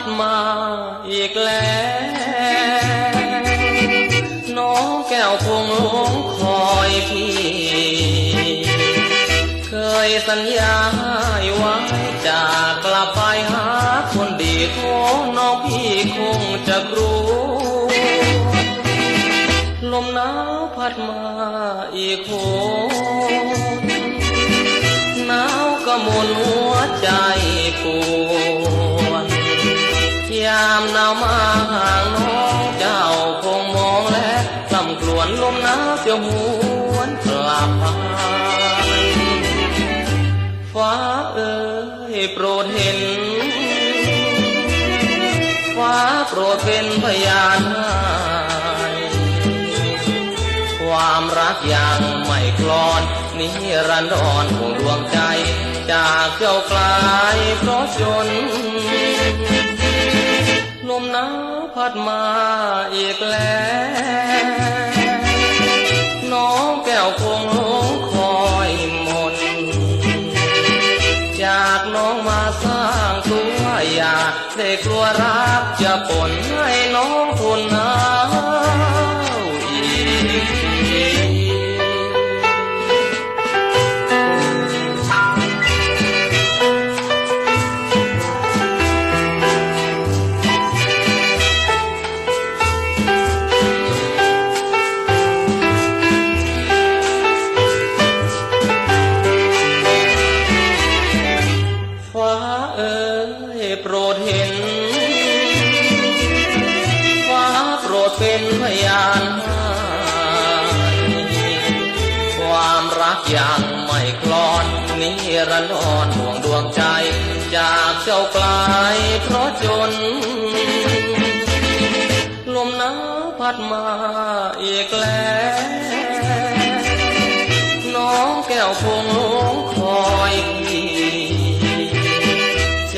ดมาอีกแล้วน้องแก้วพวงหลวงคอยพี่ เคยสัญญาไว้จะกลับไปหาคนดีทโงน้องพี่คงจะรู้ ลมหนาวพัดมาอีกคนหนาวกระมวลหัวใจปวด ยามหนาวมาห่างน้องเจ้าคงมองและกล่ำกลวนลมหนาวจะหวนกลับไปฟ้าเอ๋ยโปรดเห็น ฟ้าโปรดเป็นพยานให้ความรักยังไม่คลอนนิรันดรห่วงดวงใจ จากเจ้าไกลายเพราะจน มหนาวพัดมาอีกแล้ว น้องแก้วคงหลงคอยมน จากน้องมาสร้างตัวอย่าได้กลัวรักจะปน ยังไม่คลอนนิรันดรห่วงดวงใจ จากเจ้าไกลายเพราะจน ลมหนาวพัดมาอีกแล้ว น้องแก้วคงลงคอยี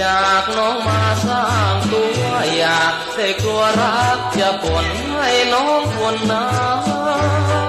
จากน้องมาสร้างตัวอยากได้กลัวรักจะปนให้น้องทนหนาว